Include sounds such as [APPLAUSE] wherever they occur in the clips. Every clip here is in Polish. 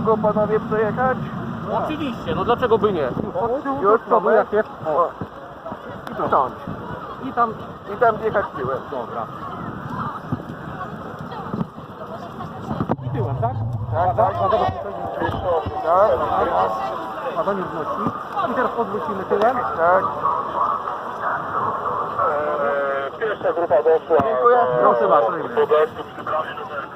mogą panowie przejechać? Oczywiście, no dlaczego by nie? Już przodu jak jest? O. I stąd. I tam, I tam jechać tyłem. dobra. I tyłem, tak? Tak, tak. Dlatego Tak, badanie wznosi. I teraz odwrócimy tyłem. tak. Pierwsza grupa doszła. Dziękuję. Proszę bardzo przy bramie numer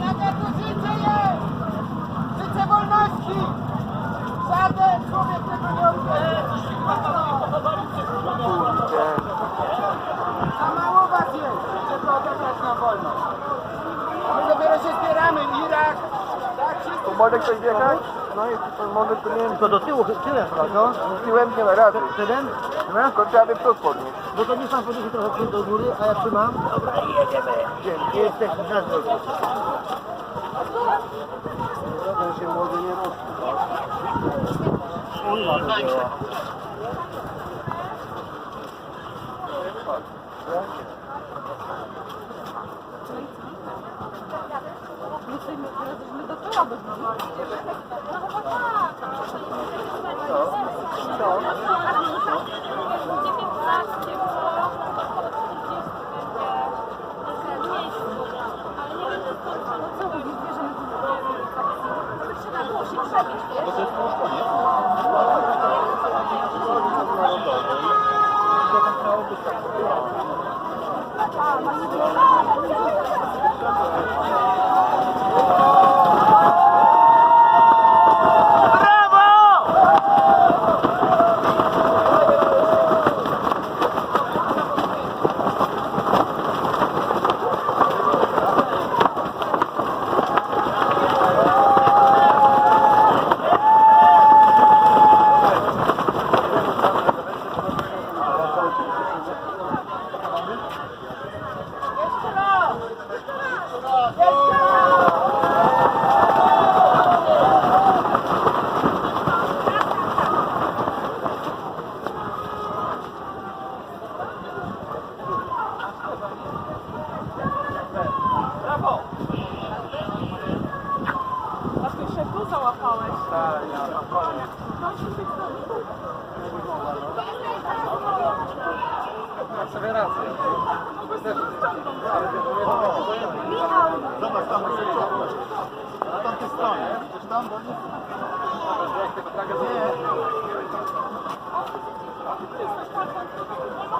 Jakie tu życie jest? Życie wolności! Żaden człowiek tego nie odbierze! Za mało was jest, żeby odebrać nam wolność. A my dopiero się zbieramy. Irak, tak ktoś wjechać? No i może tu nie wiem. To do tyłu, tyłem, prawda? Tyłem nie ma rady. Tyłem? Tylko trzeba by przód podnieść. No to niech pan podniesie trochę przód do góry, a ja trzymam. Dobra, jedziemy. Dzień, jesteśmy na drodze. Ten się młody nie rozkuwa. A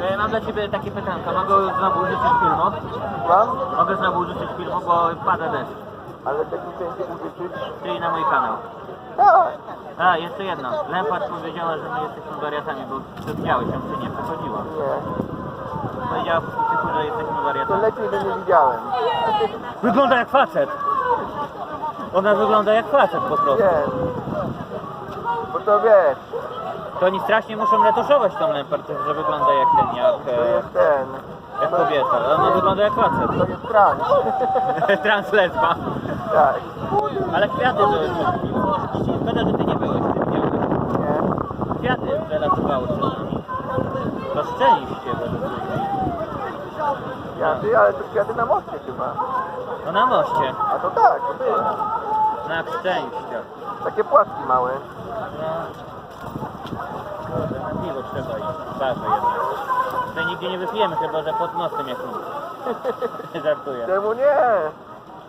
E, Mam dla Ciebie takie pytanka. Mogę znowu użyczyć filmu? Mam? Mogę znowu użyczyć filmu, bo pada deszcz. Ale tak licencję użyczyć? Czyli na mój kanał. Tak. A, jeszcze jedno. Lempart powiedziała, że my jesteśmy wariatami, bo to widziałeś ją, czy nie? Przechodziła. Nie. Powiedziała po cichu, że jesteśmy To wariatami. lepiej, że nie widziałem. Wygląda jak facet. Ona wygląda jak facet po prostu. Wiem. Bo to wiesz, To oni strasznie muszą retuszować tą Lempart, że wygląda jak ten, jak, to e, jest ten. jak kobieta. Ale ona wygląda jak facet. To jest trans. [LAUGHS] Translesba. tak. Ale kwiaty były przed. Szkoda, że ty nie byłeś w tym dniu. Nie. Kwiaty przelatowały przed nami. To szczęście według mnie. Kwiaty, ale to kwiaty na moście chyba. No na moście, A to tak, to tyle. na szczęście. Takie płatki małe. No. Trzeba iść. Bardzo jednak. Tutaj nigdzie nie wypijemy, chyba że pod mostem jak mówię. [LAUGHS] Żartuję. Czemu nie?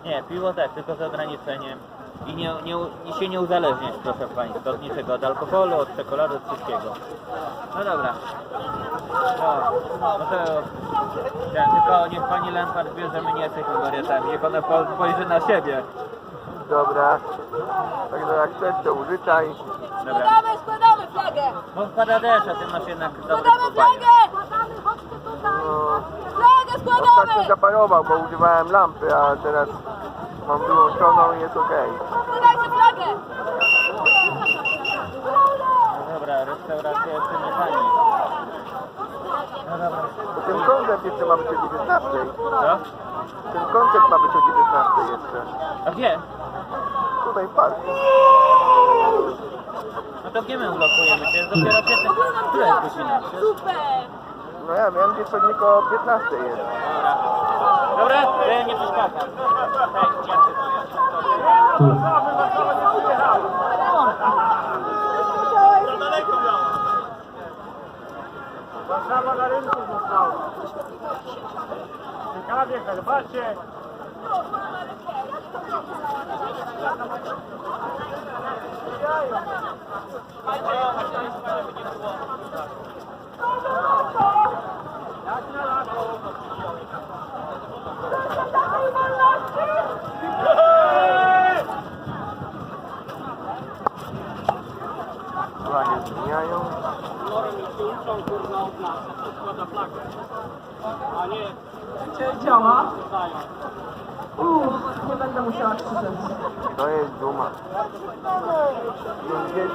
Nie, piwo tak, tylko z ograniczeniem. I nie, nie, i się nie uzależniać, proszę Państwa, od niczego, od alkoholu, od czekolady, od wszystkiego. No dobra. No, no to ja, tylko niech Pani Lempart wie, że my nie jesteśmy wariatami. Niech ona po- spojrzy na siebie. Dobra. Także jak chcesz, to użyczaj. Dobra. Składamy, składamy flagę! No pada deszcz, a Ty masz jednak dobre Składamy kopanie. flagę! Flagę Ostatnio składamy! zaparował, bo używałem lampy, a teraz mam wyłączoną i jest okej. Składajcie flagę! No dobra, restauracja jeszcze nie pani. No dobra. Bo ten koncert jeszcze ma być o 19. Co? Ten koncert ma być o 19 jeszcze. A gdzie? Tutaj w parku. No to gdzie my ulokujemy się? Dopiero się... Która jest godzina? Super! No ja wiem, gdzie pewnie koło 15 jest. Dobra. Ja nie przeszkadzam. Hej, cytuję. Warszawa na rynku została. Cala a boca, bate! Thank you.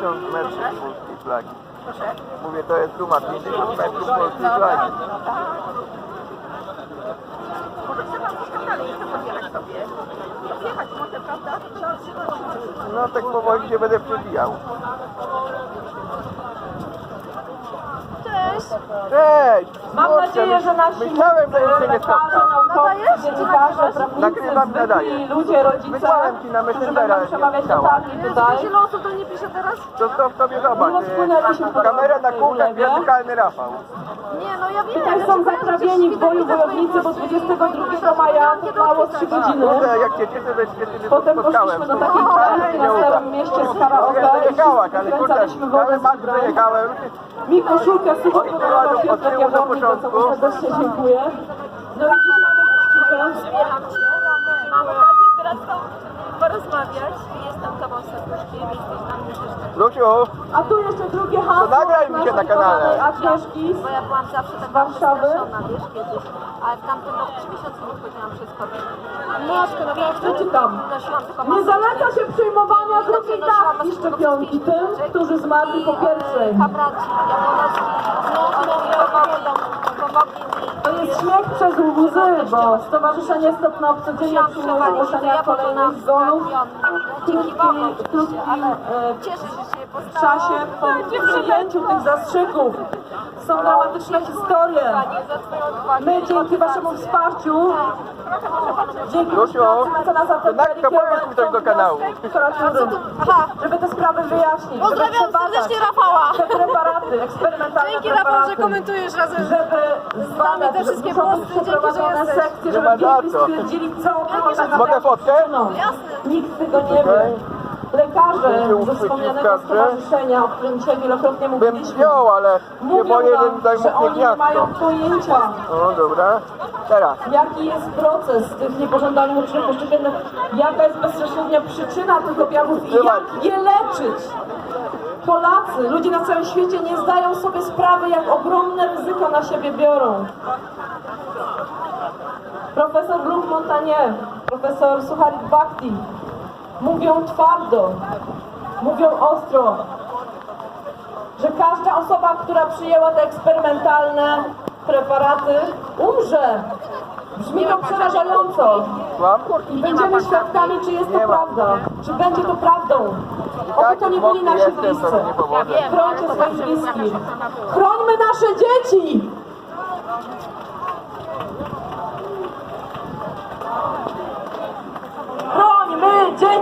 50 metrów polskiej flagi. Mówię, to jest duma. 50 metrów polskiej flagi. No tak powoli się będę przebijał. Cześć! Cześć! Mam nadzieję, że nasi Myślałem, że się nie lekarze, naukowcy, dziennikarze, prawnicy, Nagrywam, nadaję. zwykli ludzie, rodzice, Wysłałem ci na którzy Messengera, będą nie przemawiać pisałam. dotarli tutaj. Ile osób do mnie pisze teraz? To to zobacz. Nie rozpłynęliśmy po e, Kamera na kółkach, ulewie. wertykalny Rafał. Nie, no ja wiem. Tutaj są zaprawieni w boju wojownicy, bo twoje 22 maja trwało 3 godziny. Kurde, jak cię cieszę, że się się Potem spotkałem. poszliśmy do takiej klatki na Starym Mieście z karaoke Mogę i jechać, ale kurde, kręcaliśmy wodę cały z ubrań. wyjechałem. Mi koszulkę Oni podobała od tyłu na Jawornik, za co mu początku. serdecznie dziękuję. No i dziś Wspieram Cię. Mam okazję teraz z Tobą porozmawiać. Jestem Tobą serduszkiem. Jesteś mnie też. Luciu, A tu jeszcze drugie hasło nagraj mi się na kanale. Agnieszki. Bo ja byłam zawsze taka Warszawy? wiesz, kiedyś. Ale w tamtym roku trzy miesiące nie chodziłam przez kobiet. Matko, no ja Przeczytam. Nie zaleca się przyjmowania drugiej dawki szczepionki tym, którzy zmarli po pierwszej. Kabraci, Jaworowski, no, oni pomogli, pomogli mi. To jest śmiech przez łzy, bo Stowarzyszenie Stop na Obce codziennie przyjmuje ogłoszenia kolejnych zgonów. W Dzięki Bogu krótkim, oczywiście, krótkim e, czasie po przyjęciu tych zastrzyków są dramatyczne historie. My dzięki Waszemu wsparciu, dzięki to na- to powiedz mi coś do kanału. prokuratury, żeby te sprawy wyjaśnić, pozdrawiam serdecznie Rafała. te preparaty, eksperymentalne Dzięki Rafał, że preparaty. komentujesz razem. żeby zbadać, te wszystkie posty, dzięki, że przeprowadzone jesteś. sekcje, Nie żeby ma za biegli co. stwierdzili, co mogę fotkę? No, Jasne. nikt tego nie wie. Okej. Lekarze ze wspomnianego stowarzyszenia, o którym dzisiaj wielokrotnie Bym mówiliśmy, wziął, ale się mówią boję, że nam, tutaj że mógł oni nie mają gniazdo. pojęcia, O, dobra. Teraz. jaki jest proces tych niepożądanych uczynków poszczepiennych, jaka jest bezpośrednia przyczyna tych objawów i jak je leczyć. Polacy, ludzie na całym świecie nie zdają sobie sprawy, jak ogromne ryzyko na siebie biorą. Profesor Luc Montagnier, profesor Sucharit Bhakti mówią twardo, mówią ostro, że każda osoba, która przyjęła te eksperymentalne preparaty, umrze. Brzmi to przerażająco. I będziemy świadkami, czy jest to prawda. Czy będzie to prawdą. Oby to nie byli nasi bliscy. Chrońcie swoich bliskich. Chrońmy nasze dzieci!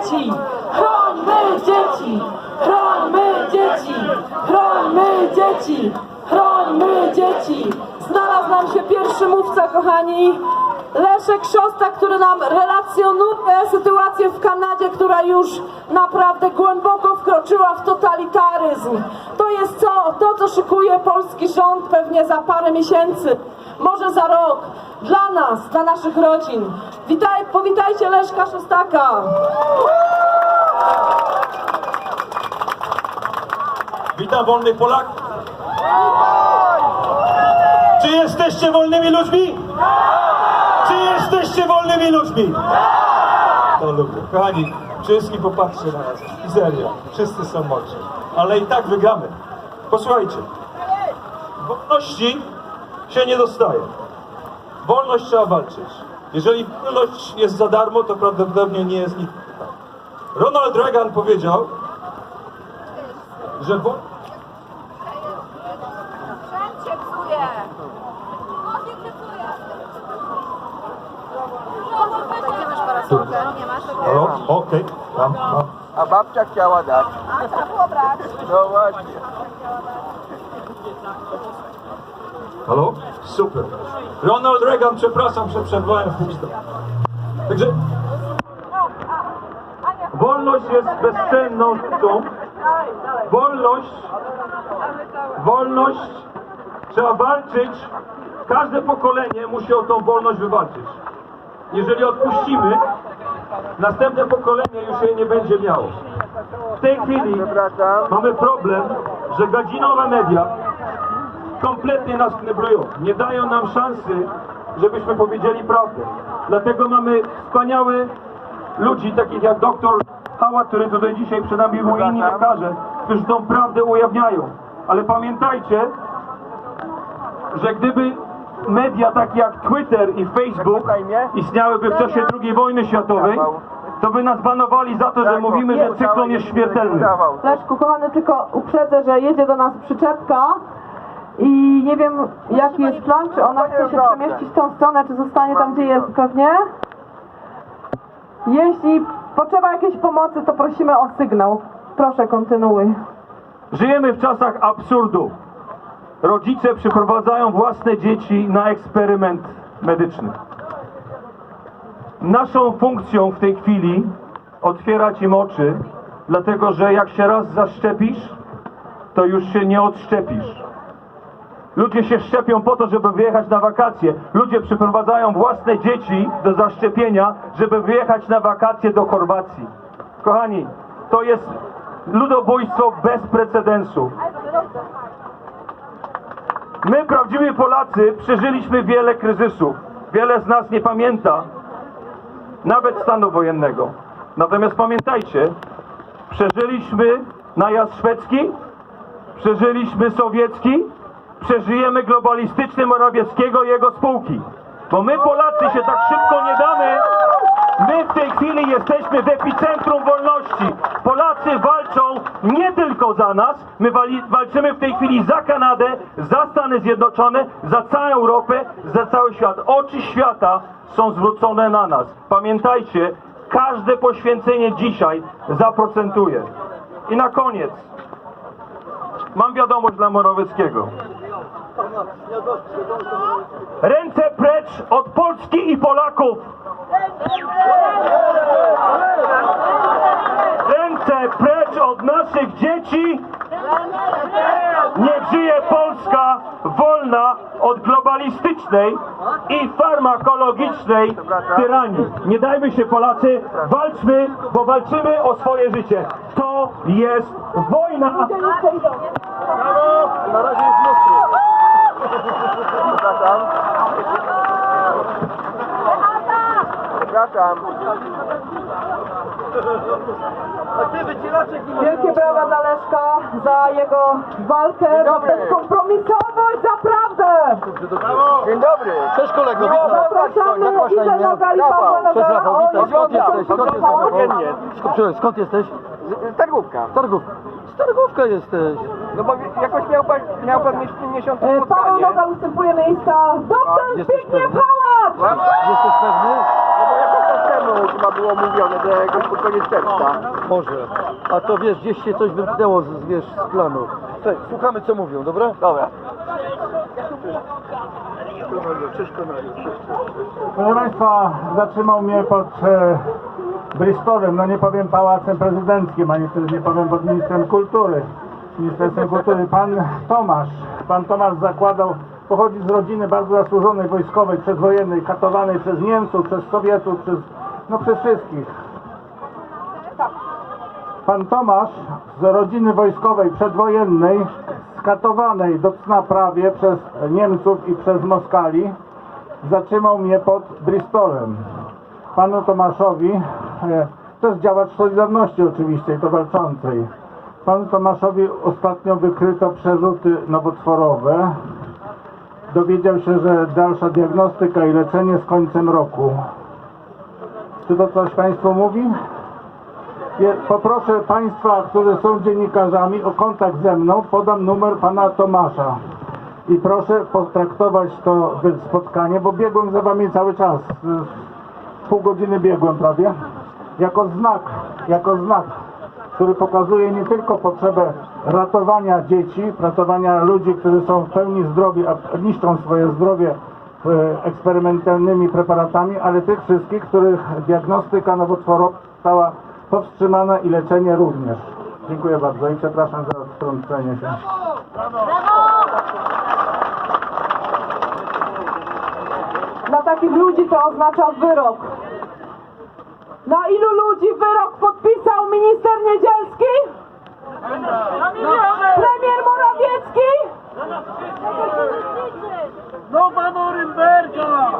Dzieci! Chrońmy dzieci! Chrońmy dzieci! Chrońmy dzieci! Chrońmy dzieci! Znalazł nam się pierwszy mówca, kochani. Leszek Szostak, który nam relacjonuje sytuację w Kanadzie, która już naprawdę głęboko wkroczyła w totalitaryzm. To jest co, to, co szykuje polski rząd pewnie za parę miesięcy, może za rok. Dla nas, dla naszych rodzin. Witaj, powitajcie Leszka Szostaka. Witam wolnych Polaków. Czy jesteście wolnymi ludźmi? Czy jesteście wolnymi ludźmi? To lubię. Kochani, wszystkim popatrzcie na nas. I serio, wszyscy są mocni. Ale i tak wygramy. Posłuchajcie. Wolności się nie dostaje. Wolność trzeba walczyć. Jeżeli wolność jest za darmo, to prawdopodobnie nie jest nic. Ronald Reagan powiedział, że wolność? Halo? Okej, mam. A babcia chciała dać. A, trzeba było brać. No właśnie. Halo? Super. Ronald Reagan, przepraszam, że przerwałem pusto. Także wolność jest bezcenną rzeczą. Wolność, wolność, trzeba walczyć. Każde pokolenie musi o tą wolność wywalczyć. Jeżeli odpuścimy, następne pokolenie już jej nie będzie miało. W tej chwili mamy problem, że gadzinowe media kompletnie nas kneblują. Nie dają nam szansy, żebyśmy powiedzieli prawdę. Dlatego mamy wspaniałych ludzi, takich jak doktor Hała, który tutaj dzisiaj przed nami był i inni lekarze, którzy tą prawdę ujawniają. Ale pamiętajcie, że gdyby media takie jak Twitter i Facebook istniałyby w czasie II wojny światowej, to by nas banowali za to, że mówimy, że cyklon jest śmiertelny. Leszku, kochany, tylko uprzedzę, że jedzie do nas przyczepka i nie wiem jaki jest plan, czy ona chce się przemieścić w tą stronę, czy zostanie tam, gdzie jest pewnie. Jeśli potrzeba jakiejś pomocy, to prosimy o sygnał. Proszę, kontynuuj. Żyjemy w czasach absurdu. Rodzice przyprowadzają własne dzieci na eksperyment medyczny. Naszą funkcją w tej chwili otwierać im oczy, dlatego że jak się raz zaszczepisz, to już się nie odszczepisz. Ludzie się szczepią po to, żeby wyjechać na wakacje. Ludzie przyprowadzają własne dzieci do zaszczepienia, żeby wyjechać na wakacje do Chorwacji. Kochani, to jest ludobójstwo bez precedensu. My, prawdziwi Polacy, przeżyliśmy wiele kryzysów. Wiele z nas nie pamięta nawet stanu wojennego. Natomiast pamiętajcie, przeżyliśmy najazd szwedzki, przeżyliśmy sowiecki, przeżyjemy globalistyczny Morawieckiego i jego spółki. Bo my Polacy się tak szybko nie damy. My w tej chwili jesteśmy w epicentrum wolności. Polacy walczą nie tylko za nas, my wali, walczymy w tej chwili za Kanadę, za Stany Zjednoczone, za całą Europę, za cały świat. Oczy świata są zwrócone na nas. Pamiętajcie, każde poświęcenie dzisiaj zaprocentuje. I na koniec mam wiadomość dla Morawieckiego. Ręce precz od Polski i Polaków! Ręce precz od naszych dzieci! Niech żyje Polska wolna od globalistycznej i farmakologicznej tyranii. Nie dajmy się Polacy, walczmy, bo walczymy o swoje życie. To jest wojna! Na razie jest mokro. Przepraszam. Przepraszam. Wielkie brawa dla Leszka za jego walkę, za dobry. bezkompromisowość, za prawdę! Dzień dobry. Cześć kolego, No, Zapraszamy Jak masz na imię? na gali Rafał. Pawła Cześć. Rafał, witaj, skąd oglądam, jesteś? Skąd jesteś? Skąd, skąd jesteś? Z- Targówka. Targówka. Z Targówka jesteś. No bo jakoś miał pan, miał pan mieć w tym miesiącu Paweł spotkanie. Noga ustępuje miejsca. Doktor Jesteś Zbigniew pewny? Brawo. Jesteś pewny? No bo jakoś czas temu chyba było mówione, że jakoś pod koniec czerwca. Może. A to wiesz, gdzieś się coś wymknęło z, wiesz, z planu. Słuchaj, słuchamy co mówią, dobra? Dobra. Proszę Państwa, zatrzymał mnie pod e, Bristolem, no nie powiem pałacem prezydenckim, ani też nie powiem pod ministrem kultury. Ministerstwem Kultury. Pan Tomasz, pan Tomasz zakładał, pochodzi z rodziny bardzo zasłużonej wojskowej, przedwojennej, katowanej przez Niemców, przez Sowietów, przez, no przez wszystkich. Pan Tomasz z rodziny wojskowej przedwojennej, skatowanej do cna prawie przez Niemców i przez Moskali, zatrzymał mnie pod Bristolem. Panu Tomaszowi, też działacz Solidarności oczywiście i to walczącej. Panu Tomaszowi ostatnio wykryto przerzuty nowotworowe. Dowiedział się, że dalsza diagnostyka i leczenie z końcem roku. Czy to coś Państwu mówi? Poproszę Państwa, którzy są dziennikarzami o kontakt ze mną. Podam numer Pana Tomasza. I proszę potraktować to spotkanie, bo biegłem za Wami cały czas. Pół godziny biegłem prawie. Jako znak, jako znak, który pokazuje nie tylko potrzebę ratowania dzieci, ratowania ludzi, którzy są w pełni zdrowi, a niszczą swoje zdrowie e, eksperymentalnymi preparatami, ale tych wszystkich, których diagnostyka nowotworowa została powstrzymana i leczenie również. Dziękuję bardzo i przepraszam za wtrącenie się. Dla takich ludzi to oznacza wyrok. Na ilu ludzi wyrok podpisał minister Niedzielski? Premier Morawiecki? Nowa Norymberga!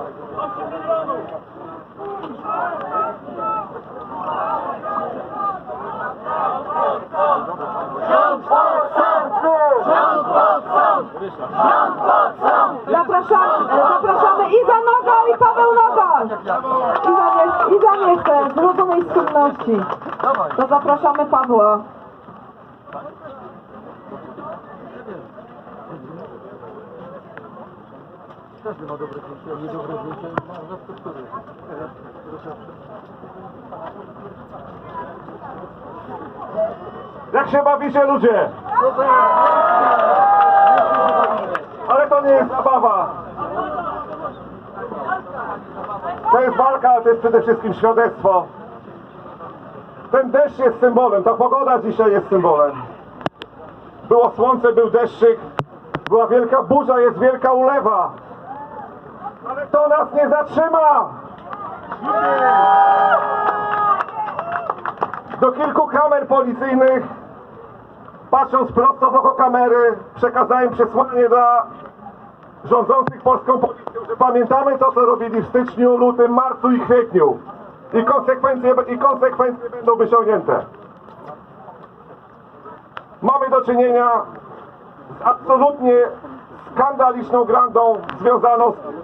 Zapraszamy, zapraszamy i za Noga, i Paweł Noga. I za, nie, i za Niechę, z skromności. To zapraszamy Pawła. Każdy ma dobre zdjęcie, a niedobre zdjęcie ma za struktury. Jak się bawicie ludzie? Ale to nie jest zabawa. To jest walka, ale to jest przede wszystkim świadectwo. Ten deszcz jest symbolem, ta pogoda dzisiaj jest symbolem. Było słońce, był deszczyk, była wielka burza, jest wielka ulewa. Ale to nas nie zatrzyma! Do kilku kamer policyjnych, patrząc prosto w oko kamery, przekazałem przesłanie dla rządzących polską policją, że pamiętamy to, co robili w styczniu, lutym, marcu i kwietniu. I konsekwencje, i konsekwencje będą wyciągnięte. Mamy do czynienia z absolutnie skandaliczną grandą związaną z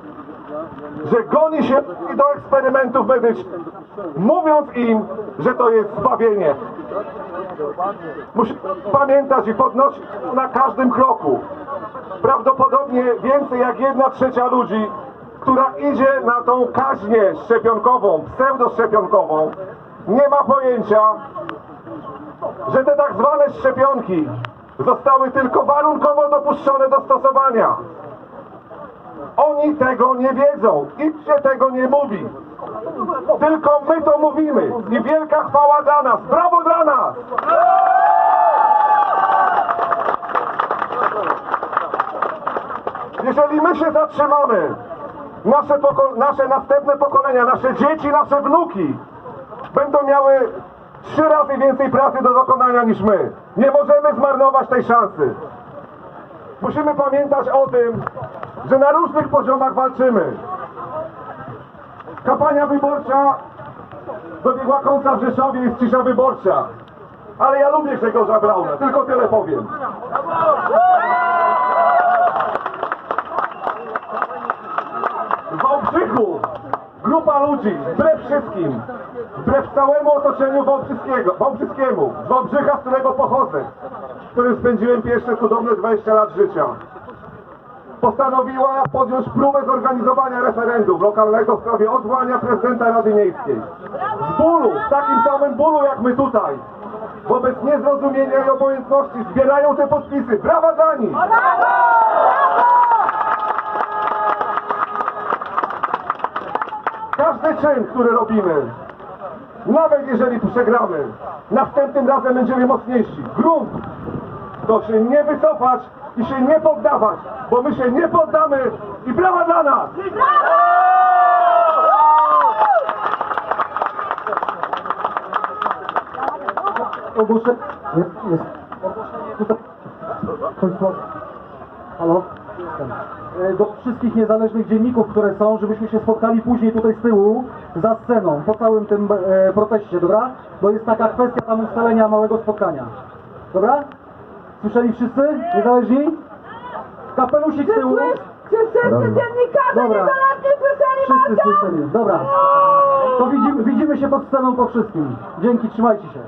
że goni się do eksperymentów medycznych, mówiąc im, że to jest zbawienie. Musimy pamiętać i podnosić na każdym kroku. Prawdopodobnie więcej jak jedna trzecia ludzi, która idzie na tą kaźnię szczepionkową, pseudoszczepionkową, nie ma pojęcia, że te tak zwane szczepionki zostały tylko warunkowo dopuszczone do stosowania. Oni tego nie wiedzą, im się tego nie mówi. Tylko my to mówimy i wielka chwała dla nas, brawo dla nas! Jeżeli my się zatrzymamy, nasze, nasze następne pokolenia, nasze dzieci, nasze wnuki będą miały trzy razy więcej pracy do dokonania niż my. Nie możemy zmarnować tej szansy. Musimy pamiętać o tym, że na różnych poziomach walczymy. Kampania wyborcza dobiegła końca w Rzeszowie, jest cisza wyborcza. Ale ja lubię Grzegorza Brauna, tylko tyle powiem. Grupa ludzi, wbrew wszystkim, wbrew całemu otoczeniu Wałbrzyskiego, Wałbrzyskiemu, z Wałbrzycha, z którego pochodzę, w którym spędziłem pierwsze cudowne 20 lat życia. postanowiła podjąć próbę zorganizowania referendum lokalnego w sprawie odwołania prezydenta Rady Miejskiej. Z bólu, z takim samym bólu jak my tutaj, wobec niezrozumienia i obojętności zbierają te podpisy. Brawa dla nich! Każdy czyn, który robimy, nawet jeżeli przegramy, następnym razem będziemy mocniejsi. Grunt to się nie wycofać i się nie poddawać, bo my się nie poddamy i brawa dla nas! Ogłoszę... Jest, jest. Państwo... Halo? Jestem. E, Do wszystkich niezależnych dzienników, które są, żebyśmy się spotkali później tutaj z tyłu, za sceną, po całym tym e, proteście, dobra? Bo jest taka kwestia tam ustalenia małego spotkania. Dobra? Słyszeli wszyscy? Niezależni? Kapelusik z tyłu. Czy wszyscy dziennikarze Dobra. niezależnie słyszeli Wszyscy Marka? słyszeli. Dobra. To widzimy, widzimy się pod sceną po wszystkim. Dzięki, trzymajcie się.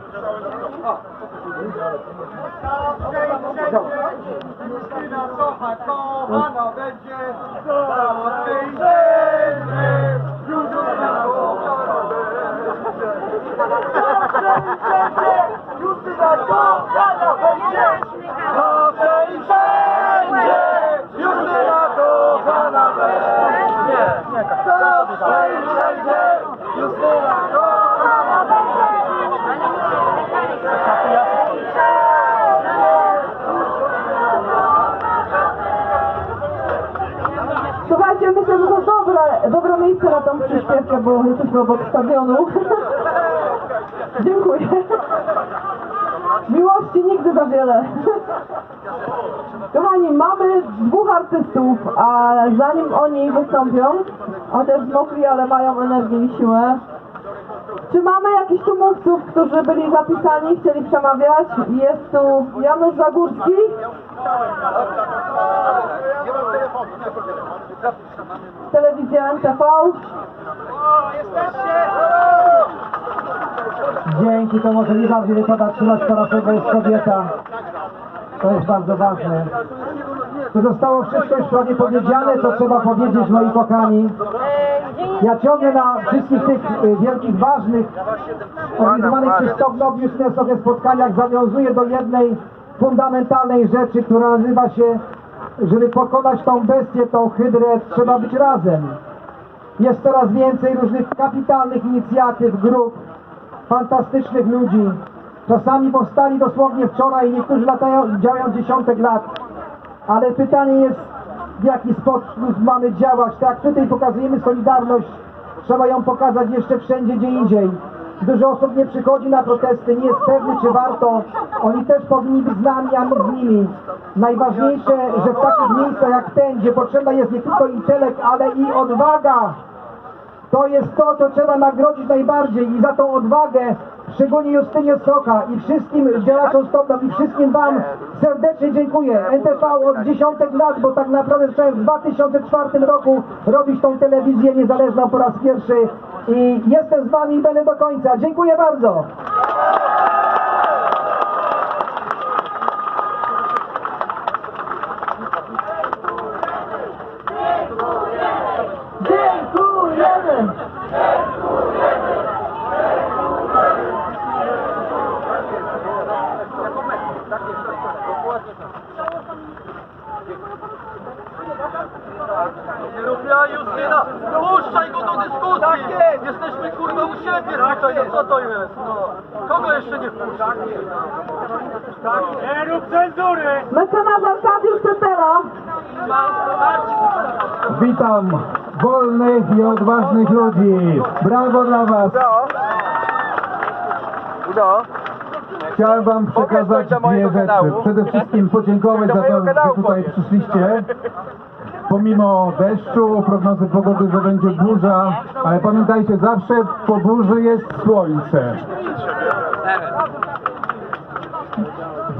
Justina Sohana będzie! Słuchajcie, myślę, że to dobre, dobre miejsce na tą przyśpiewkę, bo jesteśmy obok stadionu. [LAUGHS] Dziękuję. Miłości nigdy za wiele. Kochani, mamy dwóch artystów, a zanim oni wystąpią, chociaż zmokli, ale mają energię i siłę, czy mamy jakichś tu mówców, którzy byli zapisani, chcieli przemawiać? Jest tu Janusz Zagórski. Telewizja NTV. Dzięki, to może nie bardziej wypada trzymać parasol, bo jest kobieta. To jest bardzo ważne. To zostało wszystko już prawie powiedziane, co trzeba powiedzieć, moi kochani. Ja ciągle na wszystkich tych y, wielkich, ważnych, organizowanych przez Stop Nob Justinesowych spotkaniach zawiązuję do jednej fundamentalnej rzeczy, która nazywa się, żeby pokonać tą bestię, tą hydrę, trzeba być razem. Jest coraz więcej różnych kapitalnych inicjatyw, grup, fantastycznych ludzi. Czasami powstali dosłownie wczoraj, niektórzy latają, działają dziesiątek lat. Ale pytanie jest, w jaki sposób mamy działać. Tak tutaj pokazujemy solidarność, trzeba ją pokazać jeszcze wszędzie, gdzie indziej. Dużo osób nie przychodzi na protesty, nie jest pewny, czy warto. Oni też powinni być z nami, a my z nimi. Najważniejsze, że w takich miejscach jak ten, gdzie potrzebna jest nie tylko intelekt, ale i odwaga, to jest to, co trzeba nagrodzić najbardziej i za tą odwagę, szczególnie Justynie Socha i wszystkim działaczom Stopnam i wszystkim Wam serdecznie dziękuję. NTV od dziesiątek lat, bo tak naprawdę zacząłem w 2004 roku robić tą telewizję niezależną po raz pierwszy i jestem z Wami i będę do końca. Dziękuję bardzo. Tak jest! Jesteśmy kurwa u siebie no co to jest? No. Kogo jeszcze nie wpuszczać? Nie rób cenzury! Mecenas Arkadiusz Tetera. Witam wolnych i odważnych ludzi. Brawo dla Was. Udo, Chciałem Wam przekazać coś do mojego dwie rzeczy. kanału? Przede wszystkim podziękować za to, że tutaj przyszliście. Pomimo deszczu, prognozy pogody, że będzie burza, ale pamiętajcie, zawsze po burzy jest słońce.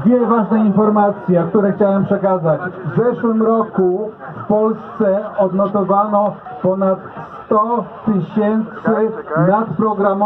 Dwie ważne informacje, które chciałem przekazać. W zeszłym roku w Polsce odnotowano ponad 100 tysięcy nadprogramowych